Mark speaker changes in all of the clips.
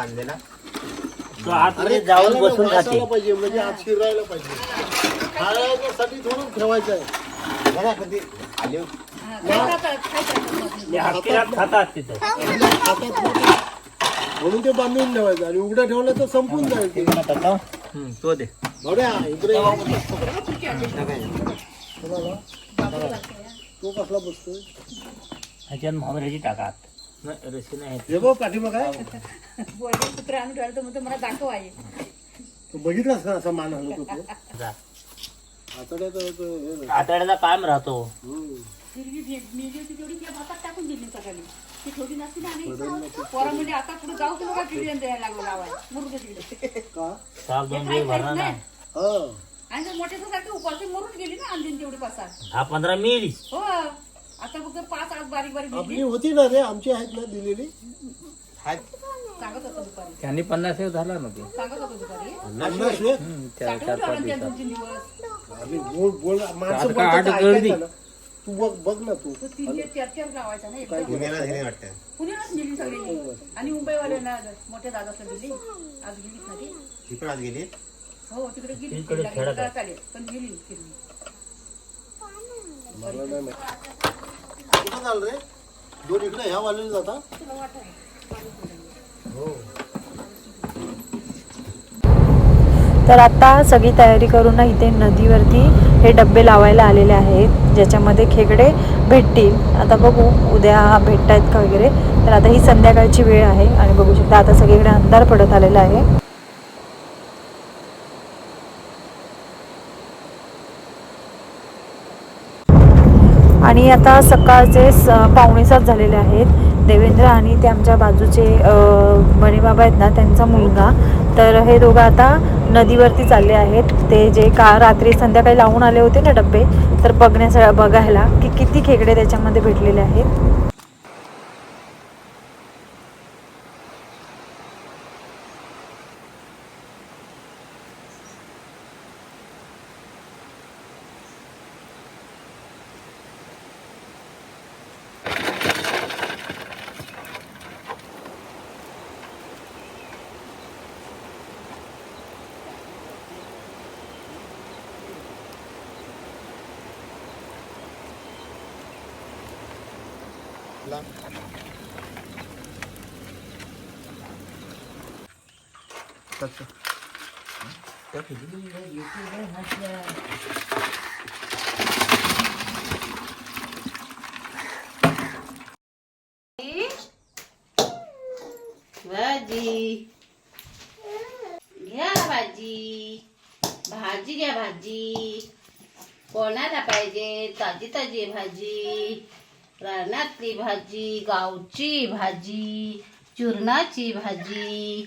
Speaker 1: बांधलेला
Speaker 2: तो आतमध्ये जाऊन बसून खाते.
Speaker 3: पाहिजे म्हणजे आत शिरायला पाहिजे. खाण्यासाठी थोडं ठेवायचं आहे.
Speaker 1: बघा आली.
Speaker 2: हे. हत्तीरात खातात तिथं
Speaker 3: हातात मध्ये. म्हणून ते बांधून ठेवायचं. आणि उघडं ठेवलं तर संपून जाईल ते
Speaker 2: हम्म, तो दे.
Speaker 3: इकडे. ये. तो कसला बसतोय?
Speaker 2: ह्याच्यात मोहऱ्याची टाकात नाही रशी नाही
Speaker 3: हे बघ पाठीमाग आहे
Speaker 4: कुत्रा आणून ठेवायला तर म्हणतो मला दाखव आहे
Speaker 3: तो बघितलास का असा मान हलत होतो?
Speaker 2: जा.
Speaker 3: आतड्यात हे नाही.
Speaker 2: आतड्याचा कायम राहतो.
Speaker 3: हम्म.
Speaker 4: हिरवी भे- मेली होती तेवढी त्या भातात टाकून दिली सकाळी ती थोडी नसती ना पोरं म्हणजे आता पुढे जाऊ नका किडी द्यायला लागलो लावाय मरू दे तिकडे.
Speaker 3: का?
Speaker 2: साल दोन दिवस भरणार नाही.
Speaker 3: हा.
Speaker 4: आणि मोठ्या सारखे उपाशी मरून गेली ना आणली तेवढी पासा
Speaker 2: दहा पंधरा मिळली
Speaker 4: हो. आता फक्त पाच आज बारीक बारीक
Speaker 3: आपली होती ना रे आमची आहेत ना दिलेली.
Speaker 1: हात
Speaker 4: सांगत होतो दुपारी.
Speaker 5: त्यांनी पन्नास एक झाला ना ते.
Speaker 4: सांगत होतो दुपारी.
Speaker 3: पन्नास वे?
Speaker 5: हम्म, त्या
Speaker 4: साठवून
Speaker 5: चार
Speaker 4: ठेवलं
Speaker 5: पाच
Speaker 4: त्या
Speaker 5: दिवसात.
Speaker 4: दोन तीन दिवस.
Speaker 3: अरे बोल बोल माणसं
Speaker 5: आता
Speaker 3: बोलतात
Speaker 5: आठ गर्दी.
Speaker 3: ना. तू बघ बघ ना तू.
Speaker 4: तो तीन चार चार लावायचा ना एकदम.
Speaker 1: पुण्याला दिली वाटतं.
Speaker 4: पुण्यालाच नेली सगळी. आणि मुंबईवाल्यांना मोठ्या दादाला दिली आज गेलीच ना ती
Speaker 1: ती पण आज गेली?
Speaker 4: हो तिकडे गेली. गेली, चालेल. पण गेली फिरली
Speaker 3: मला नाही माहिती. कुठं झालं रे? दोन इकडे ह्या वालेला जाता?
Speaker 6: तर आता सगळी तयारी करून ना इथे नदीवरती हे डबे लावायला आलेले आहेत ज्याच्यामध्ये खेकडे भेटतील. आता बघू उद्या भेटतायत का वगैरे. तर आता ही संध्याकाळची वेळ आहे आणि बघू शकता आता सगळीकडे अंधार पडत आलेला आहे. आणि आता सकाळचे स पावणे सात झालेले आहेत. देवेंद्र आणि ते आमच्या बाजूचे अ, आहेत ना त्यांचा मुलगा. तर हे दोघं आता नदीवरती चालले आहेत. ते जे का रात्री संध्याकाळी लावून आले होते ना डब्बे तर बघण्यास बघायला की किती खेकडे त्याच्यामध्ये भेटलेले आहेत.
Speaker 7: भाजी. घ्या भाजी. भाजी घ्या भाजी. कोणाला पाहिजे? ताजी ताजी भाजी. रानातली भाजी गावची भाजी चूर्णाची भाजी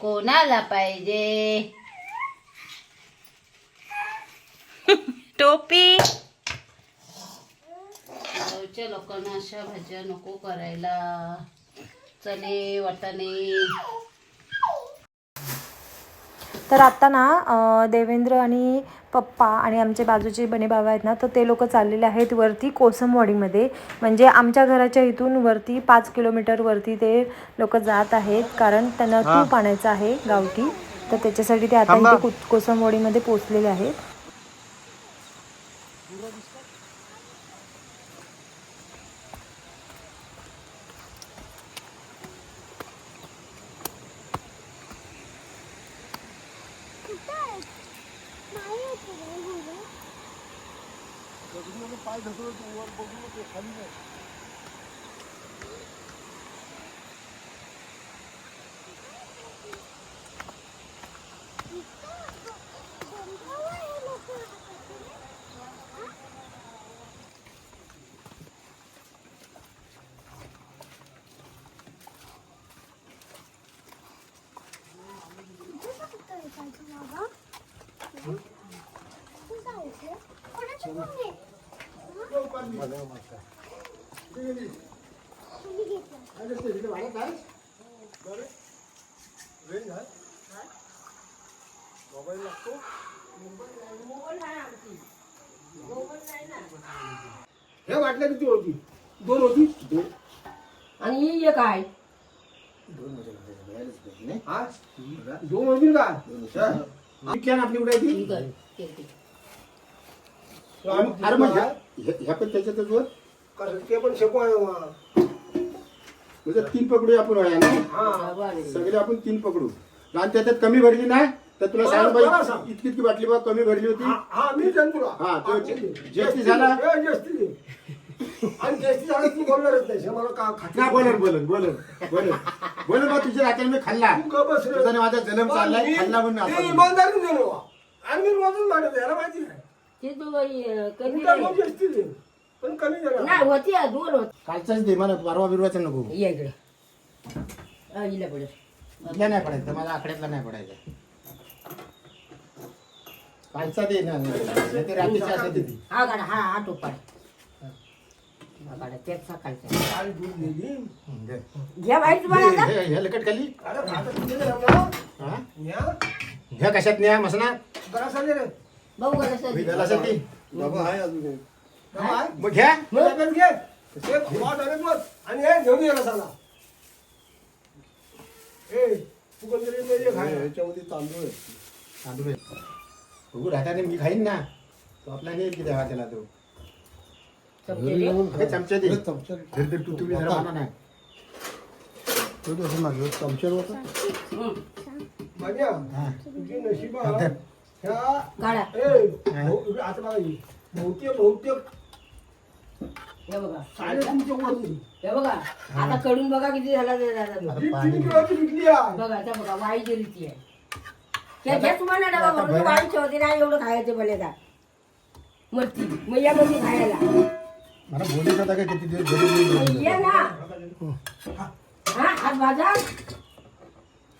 Speaker 7: कोणाला पाहिजे?
Speaker 6: टोपी.
Speaker 7: गावच्या लोकांना अशा भाज्या नको करायला. चणे वाटाणे.
Speaker 6: तर आता ना देवेंद्र आणि पप्पा आणि आमचे बाजूचे बने बाबा आहेत ना तर ते लोक चाललेले आहेत वरती कोसमवाडीमध्ये. म्हणजे आमच्या घराच्या इथून वरती पाच किलोमीटर वरती ते लोक जात आहेत. कारण त्यांना तूप आणायचं आहे गावठी. तर त्याच्यासाठी ते आता इथे को- कोसमवाडीमध्ये पोचलेले आहेत.
Speaker 3: मोबाईल लागतो हे वाटलं किती होती दोन होती दोन
Speaker 8: आणि ही एक आहे.
Speaker 3: दोन म्हणजे
Speaker 9: हा? दोन होतील का?
Speaker 1: आपली उडायची. अरे मग ह्या ह्या- ह्या पण त्याच्यातच वर
Speaker 9: कसं ते पण शेको आहे बा.
Speaker 1: म्हणजे तीन पकडू आपण ना
Speaker 9: हा
Speaker 1: सगळे आपण तीन पकडू आणि त्याच्यात कमी भरली नाही तर तुला सांग
Speaker 9: बरं
Speaker 1: बाई
Speaker 9: सांग.
Speaker 1: इतकी इतकी बाटली बा कमी भरली होती
Speaker 9: हा, हा मी देईन तुला
Speaker 1: हा, तो जे-. जेस्ती झाला?
Speaker 9: ए, जेस्ती दे. आणि जेस्ती झालं तू बोलणारच नाही मला का खात्री
Speaker 1: ना बोलन बोलन बोलन बोलन बोलन बा तुझ्या हाताने मी खाल्ला
Speaker 9: तू गप्प बस रे.
Speaker 1: तुझा माझा जन्म चाललाय
Speaker 9: मी-
Speaker 1: खाल्ला म्हणून
Speaker 9: ते
Speaker 1: आपण
Speaker 9: इमानदारीने देणं बा. आणि मी रोजच मांडत याला माहिती नाही
Speaker 8: ते तू बाई, अं, कमी
Speaker 9: मी तर
Speaker 8: नाही.
Speaker 9: मग जेस्ती दे पण कमी देणार
Speaker 8: नाही होती आ, दोन होत
Speaker 1: कालचाच दे मला परवा बिरवाचा नको
Speaker 8: या इकडे हा, हिला पडेल
Speaker 1: इथल्या नाही पडायचं आकड्यातला नाही पडायचा कालचा दे ना नाही ते रात्रीचा असं दे ती.
Speaker 8: हा गाडा हा हा टोपाड हा गाडा तेच सकाळचा
Speaker 9: आणि दूध दिली
Speaker 1: हं, दे.
Speaker 8: घ्या बाई तुम्हाला आता
Speaker 1: हे- हे लकट खाली
Speaker 9: अरे आता किती नाही लावला?
Speaker 1: हा?
Speaker 9: न्या.
Speaker 1: ह्या कशात न्या मसना
Speaker 9: रे.
Speaker 8: बघू का कसं
Speaker 1: त्याला साठी
Speaker 9: डबा आहे?
Speaker 1: मग घ्या
Speaker 9: मग डब्यात घे. ते खवा डब्यात बस. आणि हे घेऊन ये रसाला. ए, तू कोणतरी नाही ये खायला.
Speaker 1: तांदूळ आहे. बघू राहताने मी खाईन ना तो आपला नेईल की द्यावा त्याला तो
Speaker 8: चमचे दे.
Speaker 1: चमचा दे धर धर तू तुम्ही जरा माना नाही
Speaker 8: हं.
Speaker 9: मान्या,
Speaker 1: हा.
Speaker 9: तुझी नशिबा
Speaker 1: धर.
Speaker 9: ह्या आता बघा ही. बहुतेक बहुतेक.
Speaker 8: हे बघा.
Speaker 9: होती.
Speaker 8: हे आता कडून बघा किती झाला ते झाला. तो.
Speaker 9: ही तीन किलोची विकली आहे.
Speaker 8: बघा आता बघा वाई गेली आहे. हे घ्या तुम्हाला डबा भरून ठेवते नाही एवढं खायचं भले का मरती मग या मध्ये खायला.
Speaker 1: मला बोलत होता का किती दिवस घरी नाही
Speaker 8: मग
Speaker 1: बोलत
Speaker 8: या
Speaker 1: होता.
Speaker 8: ना. हा. आज बाजार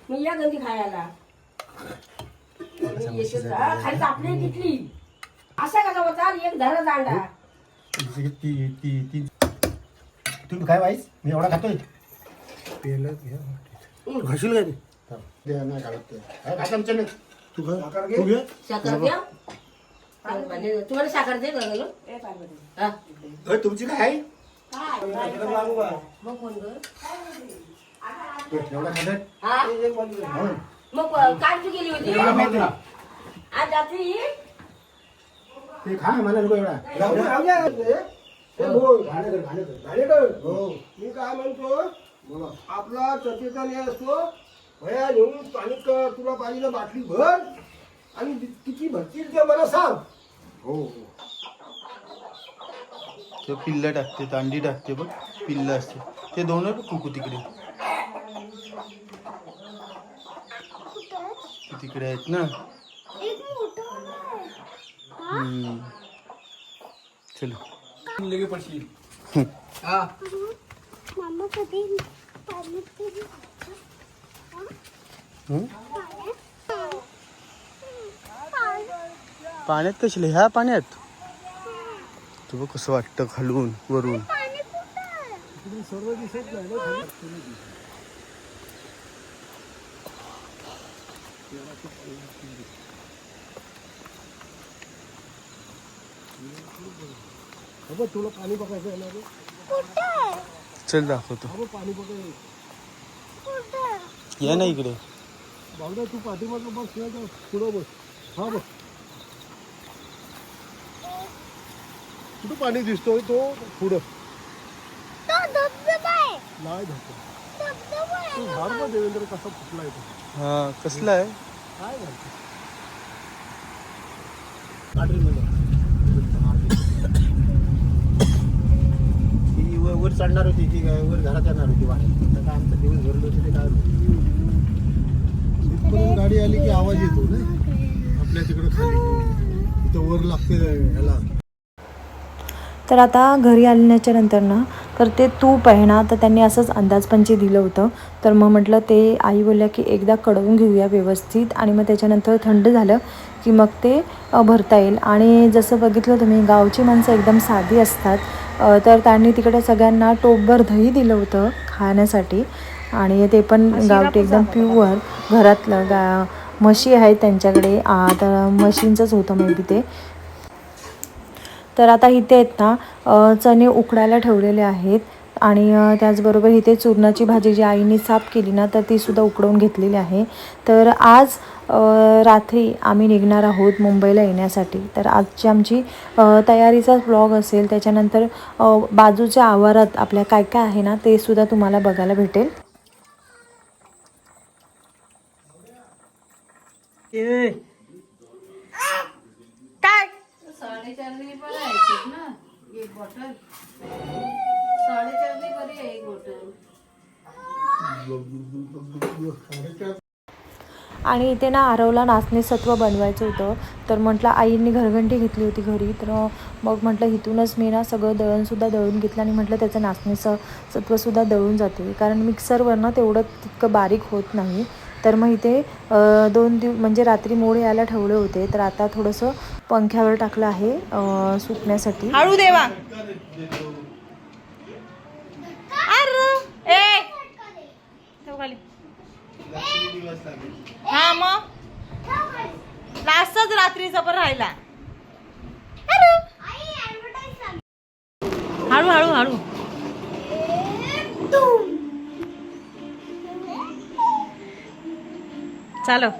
Speaker 8: मग या गंदी खायला. हा, खाली आपली किटली असा कसा होता एक धरा दांडा
Speaker 1: ती- ती- ती- ती- तू काय वाईस? मी एवढा खातोय.
Speaker 9: घाशील का ते?
Speaker 1: दे, नाही काढत ते. काय खा चमच्याने?
Speaker 9: तू घे. साखर
Speaker 8: द्या तुम्हाला साखर दे का गं? हा.
Speaker 1: अ, तुमची काय? आहे? एवढा खात
Speaker 8: हा. मग काल तू गेली होती?
Speaker 1: माहिती
Speaker 8: आज रात्री?
Speaker 1: ते खा मला नको एवढा.
Speaker 9: राहू दे, राहू दे. हे बोल.
Speaker 1: हो.
Speaker 9: मी काय म्हणतो आपला चचेतन हे असतो भया घेऊन पाणी कर तुला पाहिजे बाटली भर आणि किती भरतील ते मला सांग.
Speaker 1: हो
Speaker 10: ते पिल्ल टाकते तांडी टाकते बघ पिल्ल असते. ते दोन कुकू तिकडे. तिकडे आहेत ना. हम्म. चलो.
Speaker 5: मामा कधी पाण्यात कधी
Speaker 10: हम्म?
Speaker 5: पाणी
Speaker 10: पाण्यात ह्या पाण्यात? तू बघ कसं वाटतं खालून वरून.
Speaker 5: कुठं
Speaker 9: बाबा तुला पाणी बघायचं आहे ना रे?
Speaker 10: चल दाखवतो.
Speaker 9: बाबा पाणी बघायचं
Speaker 5: कुठं
Speaker 10: या ना इकडे.
Speaker 9: बाबा तू पाठीमागं बस पुढं बस. हा बस. कुठं पाणी दिसतोय तो? पुढं. नाही धरतो तू देवेंद्र कसा
Speaker 10: हा कसला आहे?
Speaker 9: काय
Speaker 1: वर चढणार होती ती काय वर घरात येणार होती आता आमचं दिवस भरलं होते ते काय
Speaker 9: इथपर्यंत गाडी आली की आवाज येतो ना? आपल्या तिकडं खाली. इथं वर लागते ह्याला.
Speaker 6: तर आता घरी आल्याच्यानंतर ना तर ते तूप आहे ना तर त्यांनी असंच अंदाजपंची दिलं होतं. तर मग म्हटलं ते आई बोलल्या की एकदा कडवून घेऊया व्यवस्थित. आणि मग त्याच्यानंतर थंड झालं की मग ते भरता येईल. आणि जसं बघितलं तुम्ही गावची माणसं एकदम साधी असतात. तर त्यांनी तिकडे सगळ्यांना टोपभर दही दिलं होतं खाण्यासाठी. आणि ते पण गावठी एकदम प्युअर घरातलं गा म्हशी आहेत त्यांच्याकडे. तर म्हशींचंच होतं मे बी ते. तर आता इथे आहेत ना चणे उकडायला ठेवलेले आहेत आणि त्याचबरोबर इथे चूर्णाची भाजी जी आईने साफ केली ना तर ती सुद्धा उकडवून घेतलेली आहे. तर आज रात्री आम्ही निघणार आहोत मुंबईला येण्यासाठी. तर आजची आमची तयारीचा ब्लॉग असेल त्याच्यानंतर बाजूच्या आवारात आपल्या काय काय आहे ना ते सुद्धा तुम्हाला बघायला भेटेल.
Speaker 4: साडेचारने पण आहे ना एक बॉटल साडेचारने बरी आहे एक बॉटल
Speaker 6: आणि इथे ना आरवला नाचणी सत्व बनवायचं होतं. तर म्हटलं आईंनी घरघंटी घेतली होती घरी. तर मग म्हटलं इथूनच मी ना सगळं दळणसुद्धा दळून घेतलं आणि म्हटलं त्याचं नाचणी स सत्वसुद्धा दळून जाते. कारण मिक्सरवर ना तेवढं तितकं बारीक होत नाही. तर मग इथे अ, दोन दिव म्हणजे रात्री मोड यायला ठेवले होते. तर आता थोडंसं पंख्यावर टाकलं आहे अ, सुकण्यासाठी.
Speaker 11: हळू देवा. ए! ठेव खाली. हा मग. लास्टच रात्रीचा पण राहिला. हळू हळू हळू चालो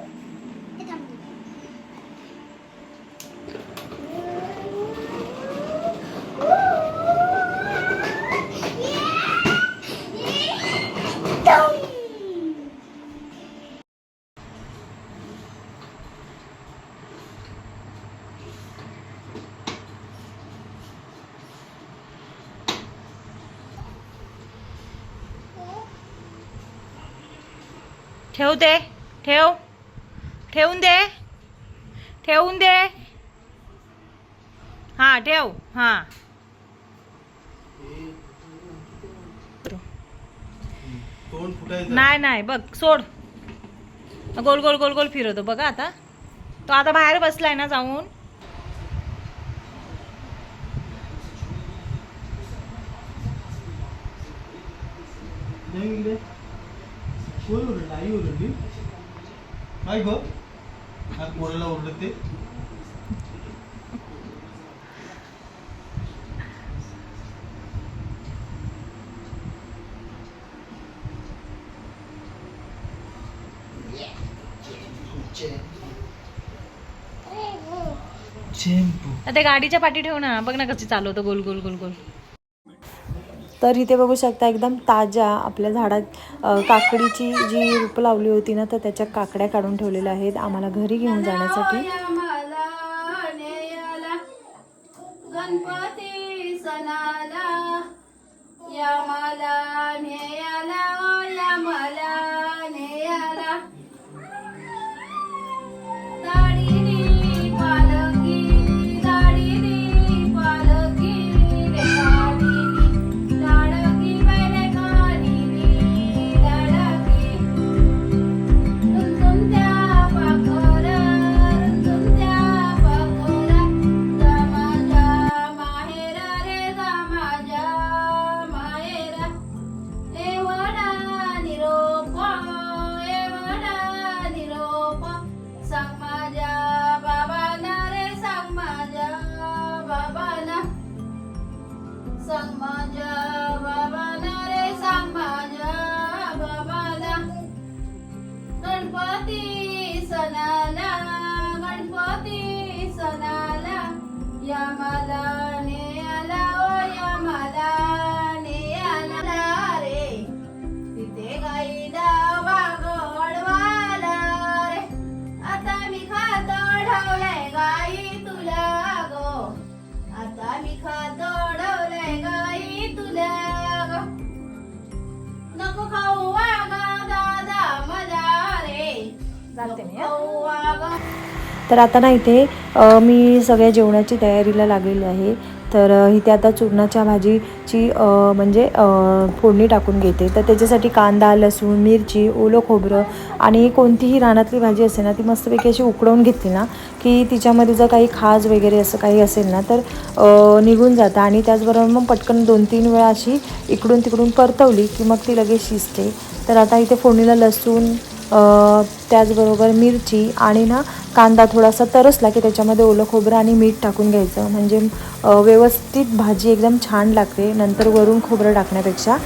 Speaker 11: ठेव दे. ठेव. ठेवून दे. ठेवून दे. हा ठेव. हा. नाही नाही बघ सोड. गोल गोल गोल गोल फिरवतो. बघा आता. तो आता बाहेर बसलाय ना जाऊन.
Speaker 10: नाही इकडे. कोण ओरडलं? आई ओरडली काय ग. ओरडते
Speaker 11: ते. गाडीच्या पाठी ठेव ना. बघ ना कशी चालवतो. गोल गोल गोल गोल.
Speaker 6: तर इथे बघू शकता एकदम ताज्या आपल्या झाडात काकडीची जी रोपं लावली होती ना तर त्याच्या काकड्या काढून ठेवलेल्या आहेत आम्हाला घरी घेऊन जाण्यासाठी.
Speaker 11: जाते मी,
Speaker 6: तर आता ना इथे मी सगळ्या जेवणाची तयारीला लागलेली आहे. तर इथे आता चुरणाच्या भाजीची म्हणजे फोडणी टाकून घेते. तर त्याच्यासाठी कांदा लसूण मिरची ओलं खोबरं आणि कोणतीही रानातली भाजी असेल ना ती मस्तपैकी अशी उकडवून घेतली ना की तिच्यामध्ये जर काही खाज वगैरे असं काही असेल ना तर निघून जातं. आणि त्याचबरोबर मग पटकन दोन तीन वेळा अशी इकडून तिकडून परतवली की मग ती लगेच शिजते. तर आता इथे फोडणीला लसूण त्याचबरोबर मिरची आणि ना कांदा थोडासा तरसला की त्याच्यामध्ये ओलं खोबरं आणि मीठ टाकून घ्यायचं. म्हणजे व्यवस्थित भाजी एकदम छान लागते. नंतर वरून खोबरं टाकण्यापेक्षा.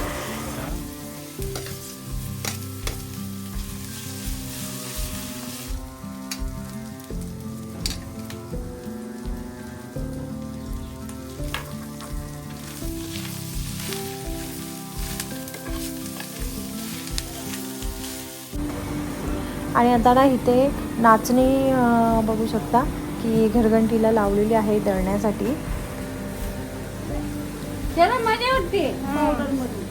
Speaker 6: आणि आता ना इथे नाचणी बघू शकता की घरघंटीला लावलेली आहे दळण्यासाठी.
Speaker 12: त्याला मजा वाटते. पावडरमध्ये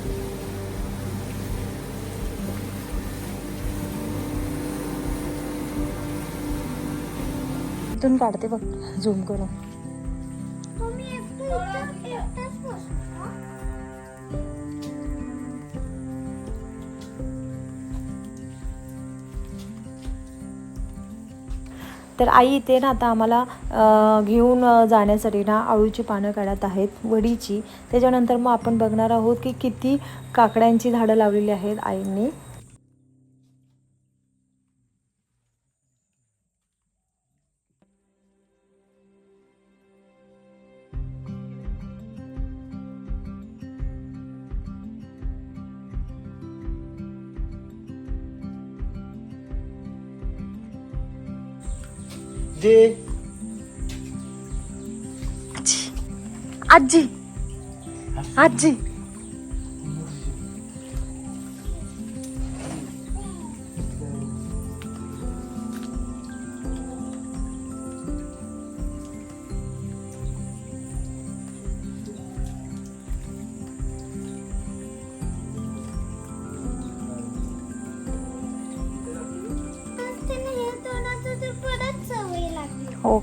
Speaker 6: इथून काढते बघ झूम करून. तर आई इथे ना आता आम्हाला घेऊन जाण्यासाठी ना आळूची पानं काढत आहेत वडीची. त्याच्यानंतर मग आपण बघणार आहोत की किती काकड्यांची झाडं लावलेली आहेत आईंनी.
Speaker 10: जे
Speaker 6: आजी आजी
Speaker 5: आज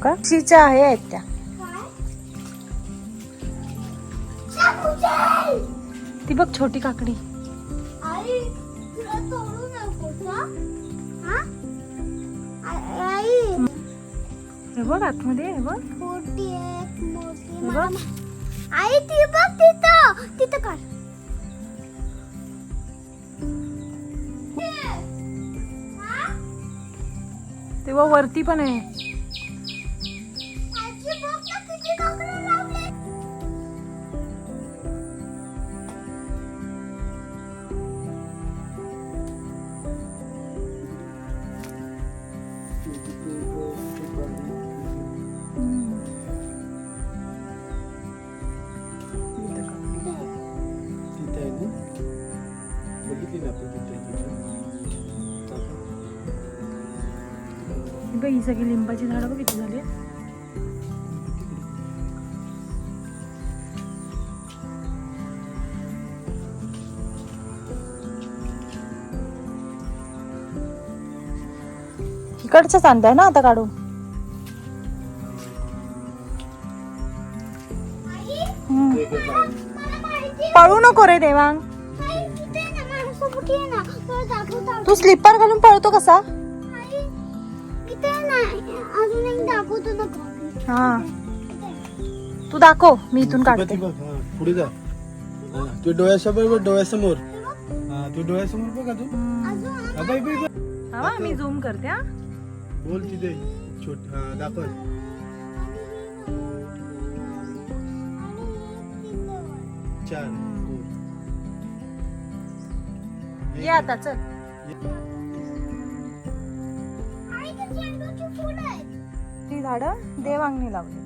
Speaker 6: का शिच्या आहे आहेत त्या! ती बघ छोटी काकडी
Speaker 5: हा?
Speaker 6: बघ आतमध्ये बघ बघ.
Speaker 5: आई ती बघ तिथं तिथं काढ?
Speaker 6: तेव्हा वरती पण आहे झाली इकडचंच आणताय ना आता काढून? पळू नको रे देवांग. तू स्लीपर घालून पळतो कसा? हा. तू दाखव मी इथून काढते.
Speaker 10: ती बघ पुढे जा. हा, तू डोळ्यासमोर बघ डोळ्यासमोर. हा तू डोळ्यासमोर बघ अजून हा,
Speaker 6: मी झूम करते हा.
Speaker 10: बोल तिथे छोट दाखव. चार बोल.
Speaker 6: ये आता चल.
Speaker 5: ते
Speaker 6: झाडं देवांगनी लावली.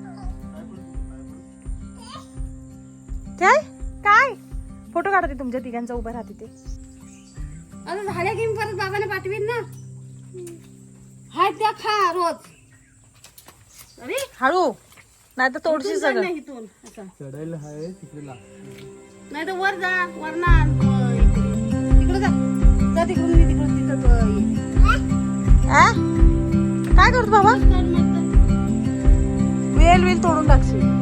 Speaker 6: काय? काय? फोटो काढते तुमच्या तिघांचा उभं राहते ते.
Speaker 12: आता झाल्या की मी परत बाबाने पाठवीन ना? हाय त्या खा रोज. अरे?
Speaker 6: हळू. नाही तर तोडशी सगळं.
Speaker 12: ना इथून. असं
Speaker 10: चढायला आहे तिकडे
Speaker 12: नाही तर वर जा वर ना तिकडे जा. जा तिकडून मी तिकडून तिथं तो ये.
Speaker 6: आ? काय करतो बाबा? वेल वेल तोडून टाकशील.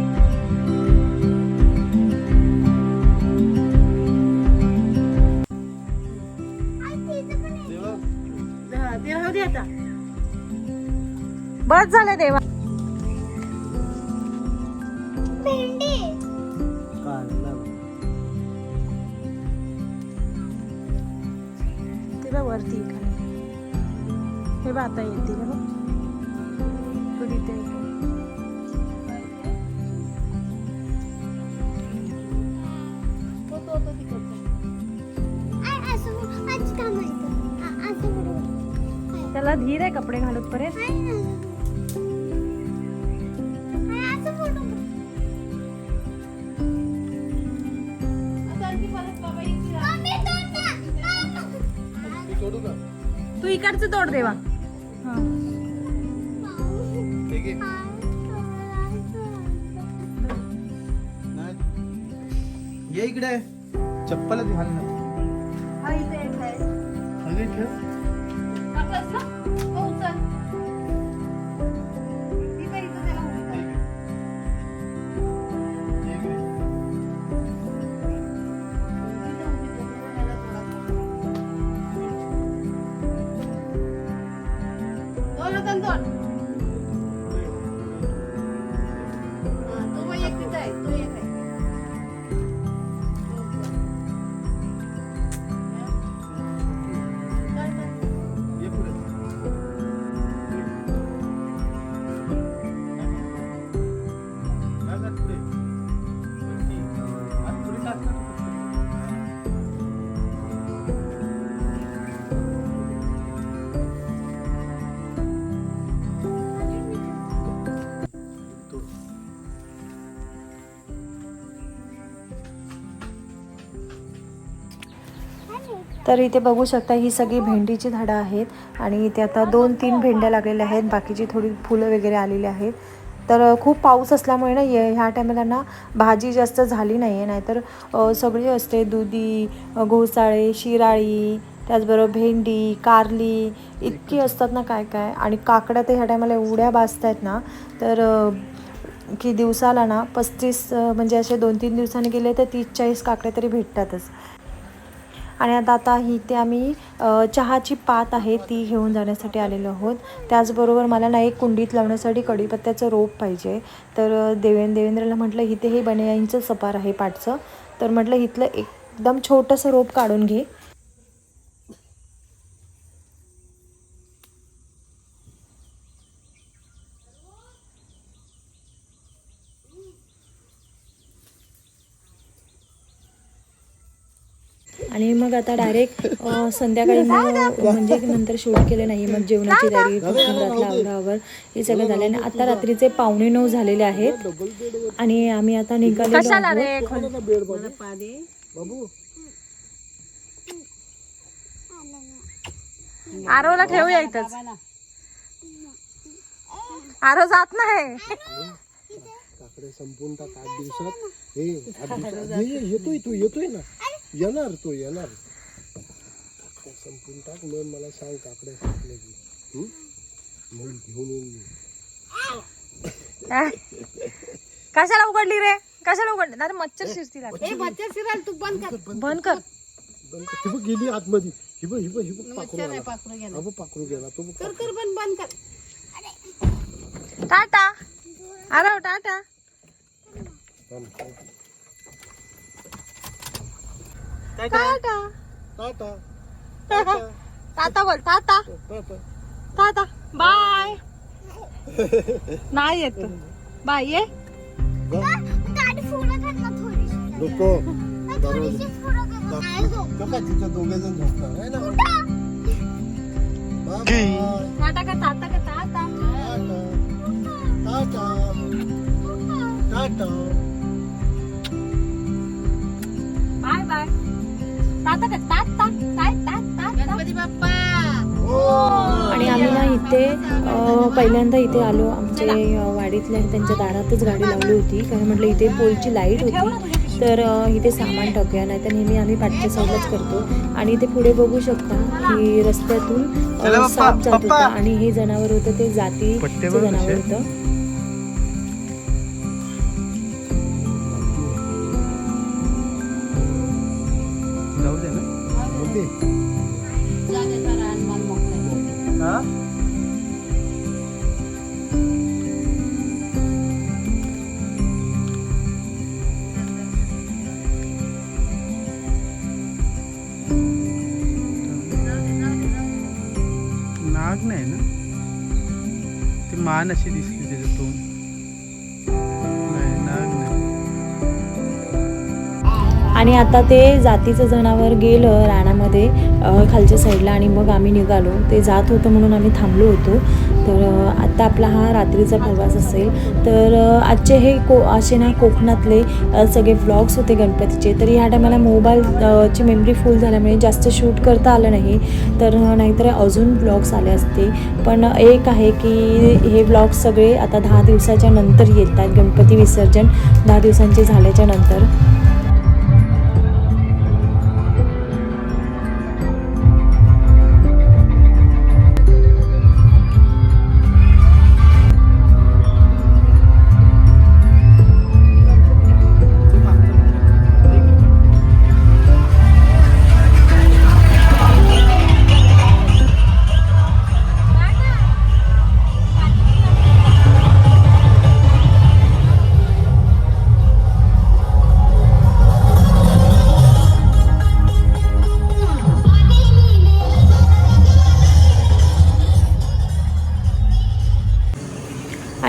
Speaker 6: बस झालं देवा. तिला वरती.
Speaker 11: हे बघ आता येतील हे बघ आहे कपडे घालत
Speaker 10: का
Speaker 11: तू इकडचं तोड देवा.
Speaker 6: तर इथे बघू शकता ही सगळी भेंडीची झाडं आहेत आणि इथे आता दोन तीन भेंड्या लागलेल्या आहेत. बाकीची थोडी फुलं वगैरे आलेली आहेत. तर खूप पाऊस असल्यामुळे ना ये- ह्या टायमाला ना भाजी जास्त झाली नाही आहे नाहीतर सगळी असते. दुधी घोसाळे शिराळी त्याचबरोबर भेंडी कारली इतकी असतात ना काय काय. आणि काकड्या तर ह्या टायमाला एवढ्या भाजत आहेत ना तर की दिवसाला ना पस्तीस म्हणजे असे दोन तीन दिवसांनी गेले तर तीस चाळीस काकड्या तरी भेटतातच. आणि आता आता ही ते आम्ही चहाची पात आहे ती घेऊन जाण्यासाठी आलेलो आहोत. त्याचबरोबर मला ना एक कुंडीत लावण्यासाठी कढीपत्त्याचं रोप पाहिजे. तर देवेंद्र देवेंद्रला म्हटलं इथे हे बनियाईंचं सपार आहे पाटचं तर म्हटलं इथलं एकदम छोटंसं रोप काढून घे. आणि मग आता डायरेक्ट संध्याकाळी मग म्हणजे नंतर शूट केले नाही मग जेवणाची तयारी घरातला आवरावर हे सगळं झालं. आणि आता रात्रीचे पावणे नऊ झालेले आहेत. आणि आम्ही आता निघालेलो आहोत.
Speaker 11: आरोला ठेवूया इथंच. आरो जात नाही.
Speaker 9: आठ दिवसात. हे येतोय तू येतोय ना. येणार तो येणार. संपून टाक मग मला सांग काकडे संपले की. हं? मग घेऊन येईन मी.
Speaker 11: कशाला उघडली रे? कशाला उघडली? अरे मच्छर शिरतील आता. बंद कर.
Speaker 9: बंद कर. ही बघ गेली आतमध्ये. ही बघ ही बघ ही बघ पाखरू आला. हा बघ पाखरू गेला. तो बघ पाखरू.
Speaker 11: टाटा. आरव टाटा.
Speaker 9: थांब, थांब.
Speaker 11: टाटा.
Speaker 9: टाटा.
Speaker 11: टाटा. बोल टाटा.
Speaker 9: टाटा.
Speaker 11: टाटा. बाय. नाही येत. बाय ये.
Speaker 9: नको. दोघे जण
Speaker 11: टाटा का टाटा का tata?
Speaker 9: Tata. Tata.
Speaker 11: Bye bye. काय गणपती बाप्पा!
Speaker 6: आणि आम्ही ना इथे पहिल्यांदा इथे आलो आमचे अ, वाडीतल्या त्यांच्या दारातच गाडी लावली होती. कारण म्हटलं इथे पोलची लाइट होती. तर इथे सामान टाकूया नाही तर नेहमी आम्ही पाठच्या साईडलाच करतो. आणि इथे पुढे बघू शकता की रस्त्यातून साप जात
Speaker 10: पप्पा.
Speaker 6: होता आणि हे जनावर होतं ते
Speaker 10: बघ
Speaker 6: जनावर. होतं. आता ते जातीचं जनावर गेलं रानामध्ये खालच्या साईडला आणि मग आम्ही निघालो. ते जात होतं म्हणून आम्ही थांबलो होतो. तर आत्ता आपला हा रात्रीचा प्रवास असेल. तर आजचे हे को असे ना कोकणातले सगळे व्लॉग्स होते गणपतीचे. तर ह्या टायमाला मोबाईलची मेमरी फुल झाल्यामुळे जास्त शूट करता आलं नाही. तर नाहीतर अजून ब्लॉग्स आले असते पण एक आहे की हे ब्लॉग्स सगळे आता दहा दिवसाच्या नंतर येत आहेत गणपती विसर्जन दहा दिवसांचे झाल्याच्यानंतर.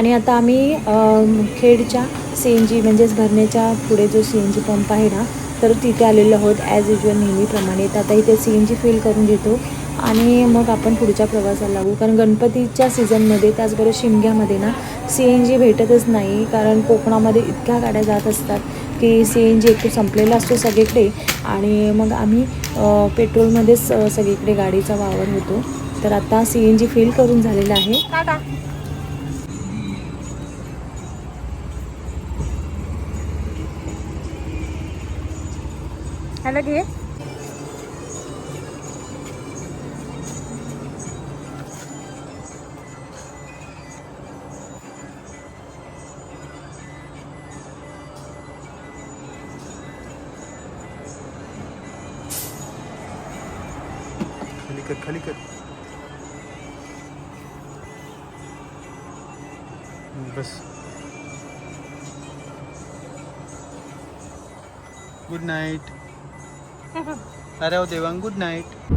Speaker 6: आणि आता आम्ही खेडच्या सी एन जी म्हणजेच भरण्याच्या पुढे जो सी एन जी पंप आहे ना तर तिथे आलेलो आहोत ॲज युजल नेहमीप्रमाणे. तर आता इथे सी एन जी फिल करून घेतो आणि मग आपण पुढच्या प्रवासाला लागू. कारण गणपतीच्या सीझनमध्ये त्याचबरोबर शिमग्यामध्ये ना सी एन जी भेटतच नाही. कारण कोकणामध्ये इतक्या गाड्या जात असतात की सी एन जी एक संपलेला असतो सगळीकडे. आणि मग आम्ही पेट्रोलमध्येच सगळीकडे गाडीचा वावर होतो. तर आता सी एन जी फिल करून झालेला आहे. ह्याला घे.
Speaker 10: खाली कर खाली कर. बस. गुड नाईट अरे हो देवांग गुड नाईट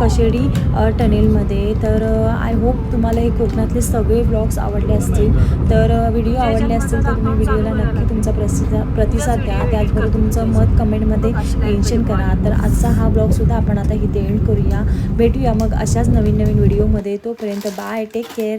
Speaker 6: कशेडी टनेलमध्ये. तर आय होप तुम्हाला हे कोकणातले सगळे ब्लॉग्स आवडले असतील. तर व्हिडिओ आवडले असतील तर तुम्ही व्हिडिओला नक्की तुमचा प्रसिद्ध प्रतिसाद द्या. त्याचबरोबर तुमचं मत कमेंटमध्ये मेन्शन करा. तर आजचा हा ब्लॉगसुद्धा आपण आता इथे एंड करूया. भेटूया मग अशाच नवीन नवीन व्हिडिओमध्ये तोपर्यंत बाय टेक केअर